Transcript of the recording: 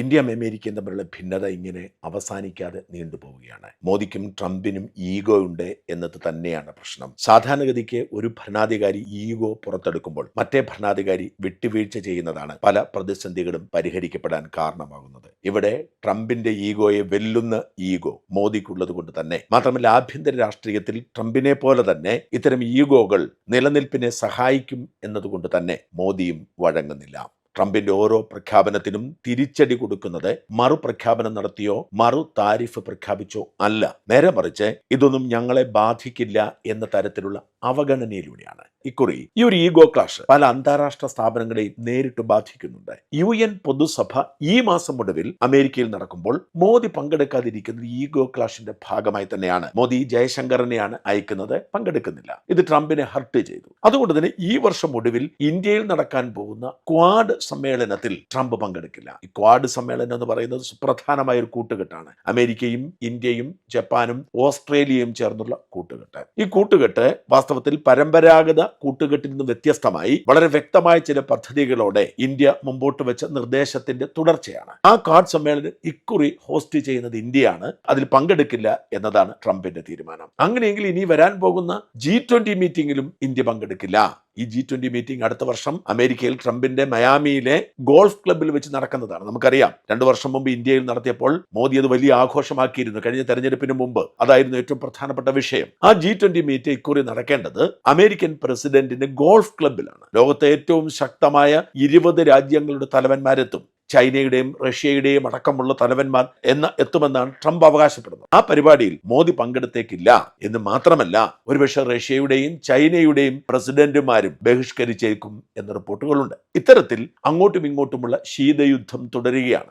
ഇന്ത്യയും അമേരിക്കയും തമ്മിലുള്ള ഭിന്നത ഇങ്ങനെ അവസാനിക്കാതെ നീണ്ടുപോവുകയാണ്. മോദിക്കും ട്രംപിനും ഈഗോ ഉണ്ട് എന്നത് തന്നെയാണ് പ്രശ്നം. സാധാരണഗതിക്ക് ഒരു ഭരണാധികാരി ഈഗോ പുറത്തെടുക്കുമ്പോൾ മറ്റേ ഭരണാധികാരി വിട്ടുവീഴ്ച ചെയ്യുന്നതാണ് പല പ്രതിസന്ധികളും പരിഹരിക്കപ്പെടാൻ കാരണമാകുന്നത്. ഇവിടെ ട്രംപിന്റെ ഈഗോയെ വെല്ലുന്ന ഈഗോ മോദിക്കുള്ളത് കൊണ്ട് തന്നെ. മാത്രമല്ല ആഭ്യന്തര രാഷ്ട്രീയത്തിൽ ട്രംപിനെ പോലെ തന്നെ ഇത്തരം ഈഗോകൾ നിലനിൽപ്പിനെ സഹായിക്കും എന്നതുകൊണ്ട് തന്നെ മോദിയും വഴങ്ങുന്നില്ല. ട്രംപിന്റെ ഓരോ പ്രഖ്യാപനത്തിനും തിരിച്ചടി കൊടുക്കുന്നത് മറു പ്രഖ്യാപനം നടത്തിയോ മറു താരിഫ് പ്രഖ്യാപിച്ചോ അല്ല. നേരെ മറിച്ച് ഇതൊന്നും ഞങ്ങളെ ബാധിക്കില്ല എന്ന തരത്തിലുള്ള അവഗണനയിലൂടെയാണ്. ഇക്കുറി ഈ ഒരു ഈഗോ ക്ലാഷ് പല അന്താരാഷ്ട്ര സ്ഥാപനങ്ങളെയും നേരിട്ട് ബാധിക്കുന്നുണ്ട്. യു എൻ പൊതുസഭ ഈ മാസം ഒടുവിൽ അമേരിക്കയിൽ നടക്കുമ്പോൾ മോദി പങ്കെടുക്കാതിരിക്കുന്നത് ഈഗോ ക്ലാഷിന്റെ ഭാഗമായി തന്നെയാണ്. മോദി ജയശങ്കറിനെയാണ് അയക്കുന്നത് പങ്കെടുക്കുന്നില്ല. ഇത് ട്രംപിനെ ഹർട്ട് ചെയ്തു. അതുകൊണ്ട് തന്നെ ഈ വർഷം ഒടുവിൽ ഇന്ത്യയിൽ നടക്കാൻ പോകുന്ന ക്വാഡ് സമ്മേളനത്തിൽ ട്രംപ് പങ്കെടുക്കില്ല. ഈ ക്വാഡ് സമ്മേളനം എന്ന് പറയുന്നത് സുപ്രധാനമായ ഒരു കൂട്ടുകെട്ടാണ്. അമേരിക്കയും ഇന്ത്യയും ജപ്പാനും ഓസ്ട്രേലിയയും ചേർന്നുള്ള കൂട്ടുകെട്ട്. ഈ കൂട്ടുകെട്ട് വാസ്തവത്തിൽ പരമ്പരാഗത കൂട്ടുകെട്ടിൽ നിന്ന് വ്യത്യസ്തമായി വളരെ വ്യക്തമായ ചില പദ്ധതികളോടെ ഇന്ത്യ മുമ്പോട്ട് വെച്ച നിർദ്ദേശത്തിന്റെ തുടർച്ചയാണ്. ആ കാർഡ് സമ്മേളനം ഇക്കുറി ഹോസ്റ്റ് ചെയ്യുന്നത് ഇന്ത്യയാണ്. അതിൽ പങ്കെടുക്കില്ല എന്നതാണ് ട്രംപിന്റെ തീരുമാനം. അങ്ങനെയെങ്കിൽ ഇനി വരാൻ പോകുന്ന ജി ട്വന്റി മീറ്റിംഗിലും ഇന്ത്യ പങ്കെടുക്കില്ല. ഈ ജി ട്വന്റി മീറ്റിംഗ് അടുത്ത വർഷം അമേരിക്കയിൽ ട്രംപിന്റെ മയാമിയിലെ ഗോൾഫ് ക്ലബ്ബിൽ വെച്ച് നടക്കുന്നതാണ്. നമുക്കറിയാം രണ്ടു വർഷം മുമ്പ് ഇന്ത്യയിൽ നടത്തിയപ്പോൾ മോദി അത് വലിയ ആഘോഷമാക്കിയിരുന്നു. കഴിഞ്ഞ തെരഞ്ഞെടുപ്പിന് മുമ്പ് അതായിരുന്നു ഏറ്റവും പ്രധാനപ്പെട്ട വിഷയം. ആ ജി ട്വന്റി മീറ്റ് ഇക്കുറി നടക്കേണ്ടത് അമേരിക്കൻ പ്രസിഡന്റിന്റെ ഗോൾഫ് ക്ലബ്ബിലാണ്. ലോകത്തെ ഏറ്റവും ശക്തമായ ഇരുപത് രാജ്യങ്ങളുടെ തലവന്മാരെത്തും. ചൈനയുടെയും റഷ്യയുടെയും അടക്കമുള്ള തലവന്മാർ എന്ന എത്തുമെന്നാണ് ട്രംപ് അവകാശപ്പെടുന്നത്. ആ പരിപാടിയിൽ മോദി പങ്കെടുത്തേക്കില്ല എന്ന് മാത്രമല്ല ഒരുപക്ഷെ റഷ്യയുടെയും ചൈനയുടെയും പ്രസിഡന്റുമാരും ബഹിഷ്കരിച്ചേക്കും എന്ന റിപ്പോർട്ടുകളുണ്ട്. ഇത്തരത്തിൽ അങ്ങോട്ടും ഇങ്ങോട്ടുമുള്ള ശീതയുദ്ധം തുടരുകയാണ്.